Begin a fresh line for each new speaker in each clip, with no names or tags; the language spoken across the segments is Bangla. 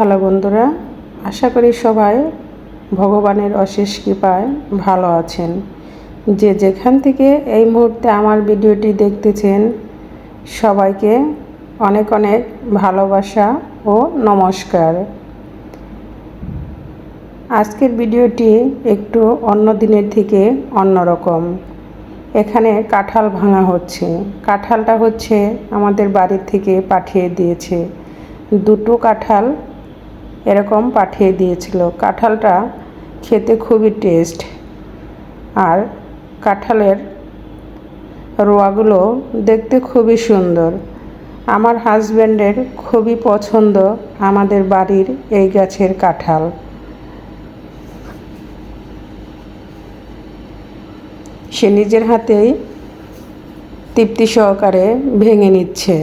হ্যালো বন্ধুরা, আশা করি সবাই ভগবানের অশেষ কৃপায় ভালো আছেন। যে যেখান থেকে এই মুহূর্তে আমার ভিডিওটি দেখতেছেন, সবাইকে অনেক অনেক ভালোবাসা ও নমস্কার। আজকের ভিডিওটি একটু অন্য দিনের থেকে অন্যরকম এখানে কাঁঠাল ভাঙা হচ্ছে। কাঁঠালটা হচ্ছে আমাদের বাড়ির থেকে পাঠিয়ে দিয়েছে। দুটো কাঁঠাল এরকম পাঠিয়ে দিয়েছিল। কাঁঠালটা খেতে খুবই টেস্ট আর কাঁঠালের রোয়াগুলো দেখতে খুবই সুন্দর। আমার হাজব্যান্ডের খুবই পছন্দ আমাদের বাড়ির এই গাছের কাঁঠাল। সে নিজের হাতেই তৃপ্তি সহকারে ভেঙে নিচ্ছে।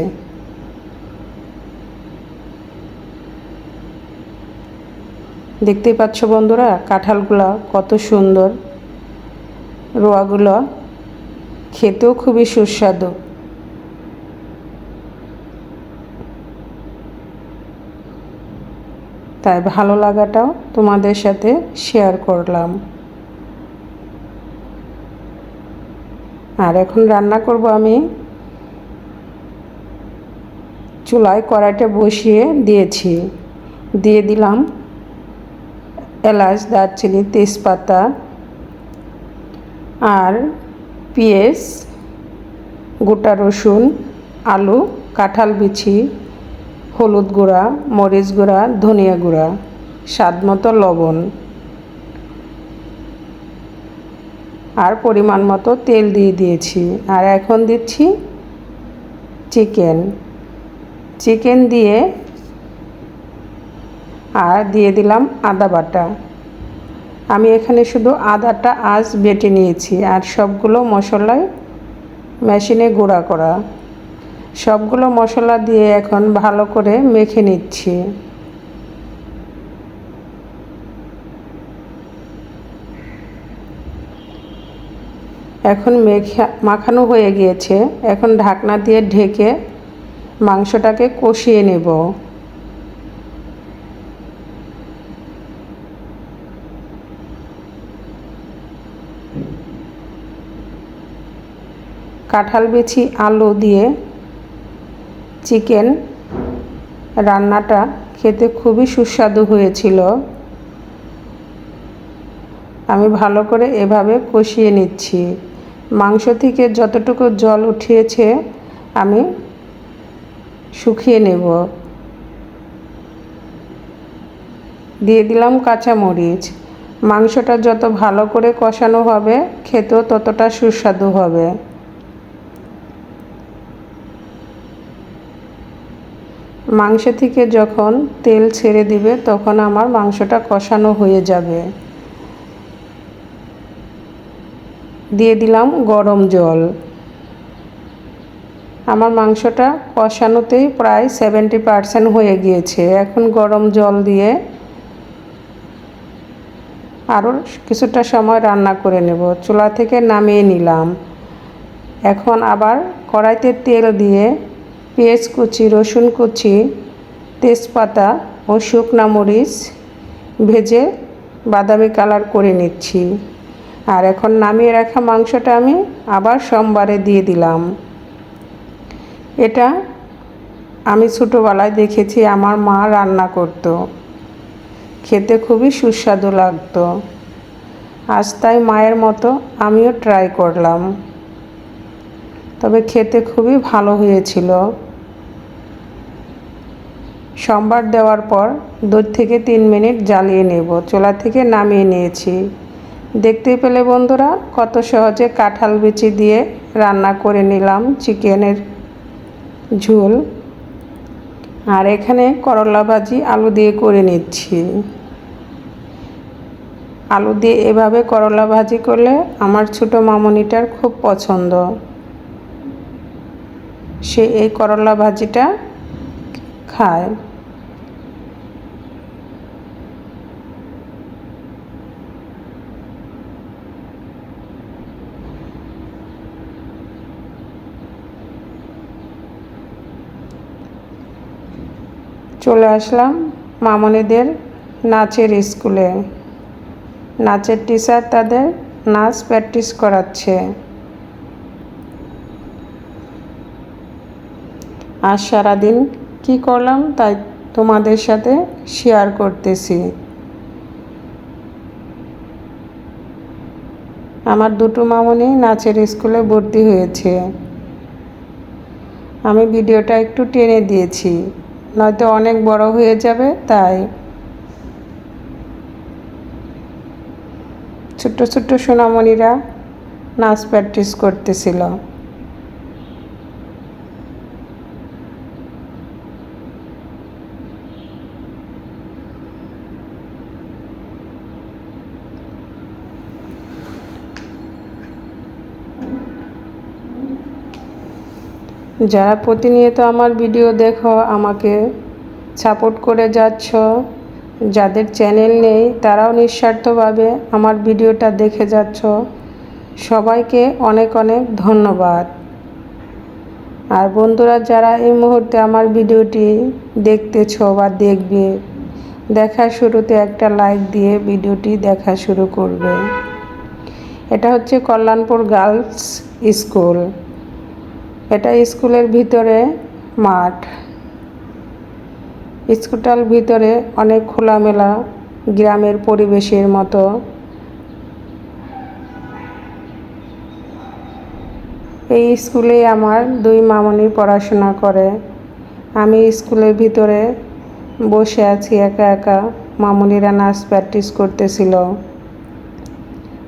দেখতেই পাচ্ছ বন্ধুরা, কাঁঠালগুলো কত সুন্দর। রোয়াগুলো খেতেও খুবই সুস্বাদু। তাই ভালো লাগাটাও তোমাদের সাথে শেয়ার করলাম। আর এখন রান্না করব আমি। চুলায় কড়াইটা বসিয়ে দিয়েছি। দিয়ে দিলাম এলাচ, দারচিনি, তেজপাতা আর পেঁয়াজ, গোটা রসুন, আলু, কাঁঠাল বিছি হলুদ গুঁড়া, মরিচ গুঁড়া, ধনিয়া গুঁড়া, স্বাদ মতো লবণ আর পরিমাণ মতো তেল দিয়ে দিয়েছি। আর এখন দিচ্ছি চিকেন। চিকেন দিয়ে আর দিয়ে দিলাম আদা বাটা। আমি এখানে শুধু আদাটা আজ বেটে নিয়েছি আর সবগুলো মশলায় মেশিনে গুঁড়া করা। সবগুলো মশলা দিয়ে এখন ভালো করে মেখে নিচ্ছি। এখন মেখে মাখানো হয়ে গিয়েছে। এখন ঢাকনা দিয়ে ঢেকে মাংসটাকে কষিয়ে নেব। কাঁঠাল বেছি আলু দিয়ে চিকেন রান্নাটা খেতে খুবই সুস্বাদু হয়েছিল। আমি ভালো করে এভাবে কষিয়ে নিচ্ছি। মাংস থেকে যতটুকু জল উঠিয়েছে, আমি শুকিয়ে নেব। দিয়ে দিলাম কাঁচামরিচ। মাংসটা যত ভালো করে কষানো হবে, খেতেও ততটা সুস্বাদু হবে। মাংস থেকে যখন তেল ছেড়ে দিবে, তখন আমার মাংসটা কষানো হয়ে যাবে। দিয়ে দিলাম গরম জল। আমার মাংসটা কষানোতেই প্রায় সেভেন্টি পারসেন্ট হয়ে গিয়েছে। এখন গরম জল দিয়ে আরও কিছুটা সময় রান্না করে নেব। চুলা থেকে নামিয়ে নিলাম। এখন আবার কড়াইতে তেল দিয়ে পেঁয়াজ কুচি, রসুন কুচি, তেজপাতা ও শুকনা মরিচ ভেজে বাদামি কালার করে নিচ্ছি। আর এখন নামিয়ে রাখা মাংসটা আমি আবার সোমবারে দিয়ে দিলাম। এটা আমি ছোটোবেলায় দেখেছি আমার মা রান্না করতো। খেতে খুবই সুস্বাদু লাগতো। আজ তাই মায়ের মতো আমিও ট্রাই করলাম। তবে খেতে খুবই ভালো হয়েছিল। সোমবার দেওয়ার পর দু থেকে তিন মিনিট জ্বালিয়ে নেব, চোলা থেকে নামিয়ে নিয়েছি। দেখতে পেলে বন্ধুরা, কত সহজে কাঁঠাল বিচি দিয়ে রান্না করে নিলাম চিকেনের ঝোল। আর এখানে করলা ভাজি আলু দিয়ে করে নিচ্ছি। আলু দিয়ে এভাবে করলা ভাজি করলে আমার ছোটো মামনিটার খুব পছন্দ। সে এই করলা ভাজিটা খায়। চলে আসলাম মামনিদের নাচের স্কুলে। নাচের টিচার তাদের নাচ প্র্যাকটিস করাচ্ছে। আর সারাদিন কি করলাম তাই তোমাদের সাথে শেয়ার করতেছি। আমার দুটো মামনি নাচের স্কুলে ভর্তি হয়েছে। আমি ভিডিওটা একটু টেনে দিয়েছি, নয়তো অনেক বড় হয়ে যাবে তাই। ছোট্ট ছোট্ট সোনামণিরা নাচ প্র্যাকটিস করতেছিল। যারা প্রতিনিয়ত আমার ভিডিও দেখো, আমাকে সাপোর্ট করে যাচ্ছ, যাদের চ্যানেল নেই, তারাও নিঃস্বার্থভাবে আমার ভিডিওটা দেখে যাচ্ছ। সবাইকে অনেক অনেক ধন্যবাদ। আর বন্ধুরা, যারা এই মুহূর্তে আমার ভিডিওটি দেখতেছ বা দেখবে, দেখা শুরুতে একটা লাইক দিয়ে ভিডিওটি দেখা শুরু করবে। এটা হচ্ছে কল্যাণপুর গার্লস স্কুল এটা স্কুলের ভিতরে মাঠ। স্কুলটার ভিতরে অনেক খোলামেলা গ্রামের পরিবেশের মতো। এই স্কুলে আমার দুই মামনি পড়াশোনা করে। আমি স্কুলের ভিতরে বসে আছি একা একা। মামনিরা নাচ প্র্যাকটিস করতেছিল।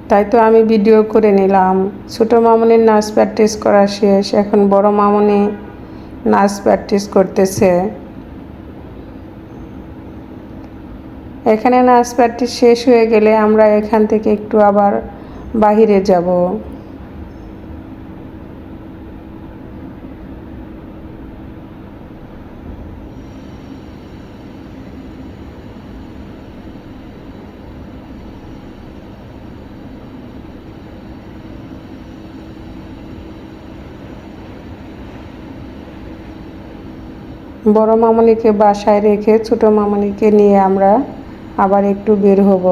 তাই তো আমি ভিডিও করে নিলাম। ছোটো মামনির নাচ প্র্যাকটিস করা শেষ। এখন বড় মামনি নাচ প্র্যাকটিস করতেছে। এখানে নাচ প্র্যাকটিস শেষ হয়ে গেলে আমরা এখান থেকে একটু আবার বাহিরে যাব। বড় মামনিকে বাসায় রেখে ছোট মামনিকে নিয়ে আমরা আবার একটু বের হব।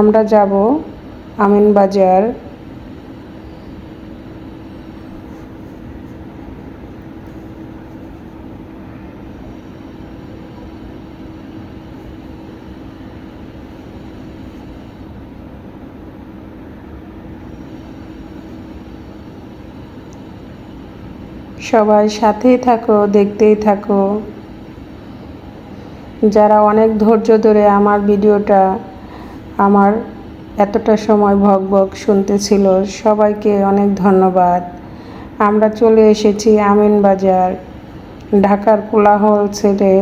আমরা যাব আমিনবাজার। সবাই সাথেই থাকো, দেখতেই থাকো। যারা অনেক ধৈর্য ধরে আমার ভিডিওটা আমার এতটা সময় ভগ ভগ শুনতেছিল, সবাইকে অনেক ধন্যবাদ। আমরা চলে এসেছি আমিন বাজার, ঢাকার কোলাহল ছেড়ে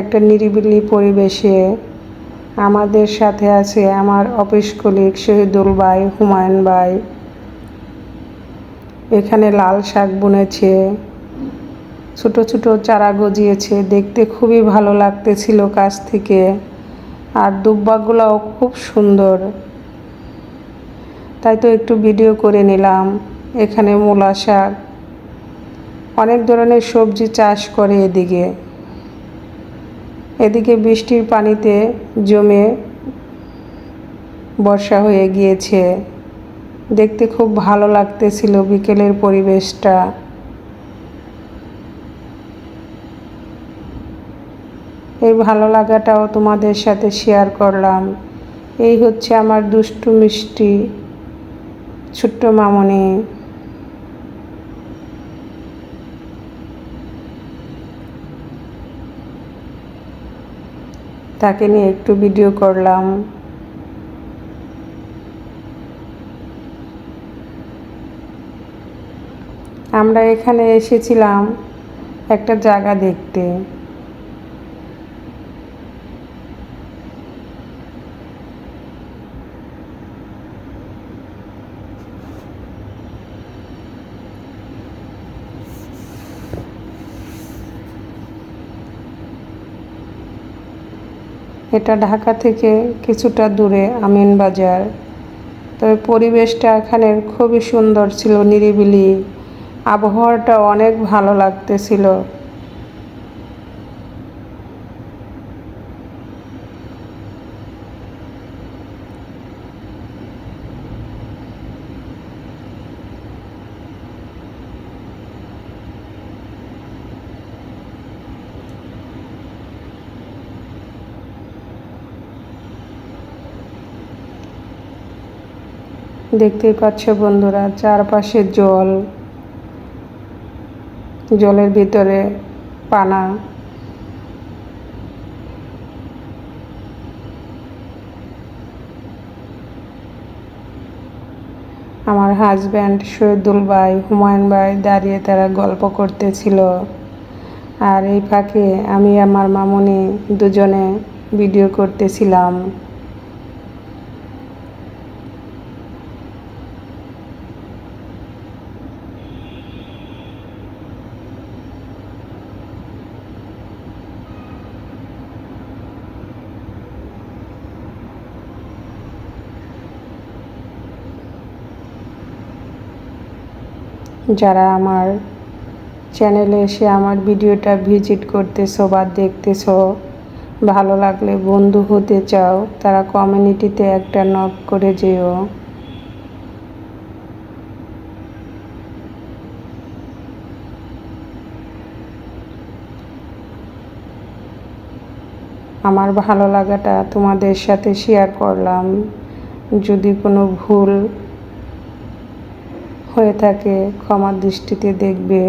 একটা নিরিবিলি পরিবেশে। আমাদের সাথে আছে আমার অফিস কলিগ শহীদুল ভাই, হুমায়ুন ভাই। এখানে লাল শাক বুনেছে, ছোট ছোট চারা গজিয়েছে, দেখতে খুবই ভালো লাগতেছিল কাছ থেকে। আর দুব্বাগুলোও খুব সুন্দর। তাই তো একটু ভিডিও করে নিলাম, এখানে মূলা শাক। অনেক ধরনের সবজি চাষ করে এদিকে। এদিকে বৃষ্টির পানিতে জমে বর্ষা হয়ে গিয়েছে। দেখতে খুব ভালো লাগতেছিল বিকেলের পরিবেশটা। এই ভালো লাগাটাও তোমাদের সাথে শেয়ার করলাম। এই হচ্ছে আমার দুষ্টু মিষ্টি, ছোট্ট মামনি। তাকে নিয়ে একটু ভিডিও করলাম। আমরা এখানে এসেছিলাম একটা জায়গা দেখতে। এটা ঢাকা থেকে কিছুটা দূরে আমিন বাজার। তবে পরিবেশটা এখানের খুবই সুন্দর ছিল, নিরিবিলি। আবহাওয়াটা অনেক ভালো লাগতেছিল। দেখতেই পাচ্ছ বন্ধুরা চারপাশে জল। জলের ভিতরে পানা। আমার হাজব্যান্ড শহীদুল ভাই, হুমায়ুন ভাই দাঁড়িয়ে তারা গল্প করতেছিল। আর এই ফাঁকে আমি আমার মামুনি দুজনে ভিডিও করতেছিলাম। যারা আমার চ্যানেলে এসে আমার ভিডিওটা ভিজিট করতেছো বা দেখতেছো, ভালো লাগলে বন্ধু হতে চাও, তারা কমিউনিটিতে একটা নক করে যেও। আমার ভালো লাগাটা তোমাদের সাথে শেয়ার করলাম। যদি কোনো ভুল হয়ে থাকে, ক্ষমার দৃষ্টিতে দেখবে।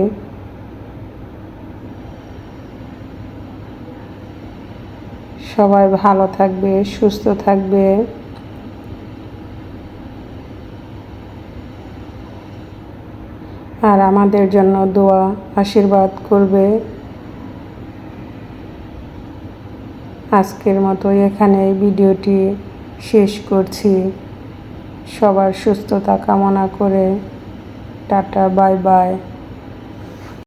সবাই ভালো থাকবে, সুস্থ থাকবে। আর আমাদের জন্য দোয়া, আশীর্বাদ করবে। আজকের মতো এখানে ভিডিওটি শেষ করছি। সবার সুস্থতা কামনা করে টাটা বাই বাই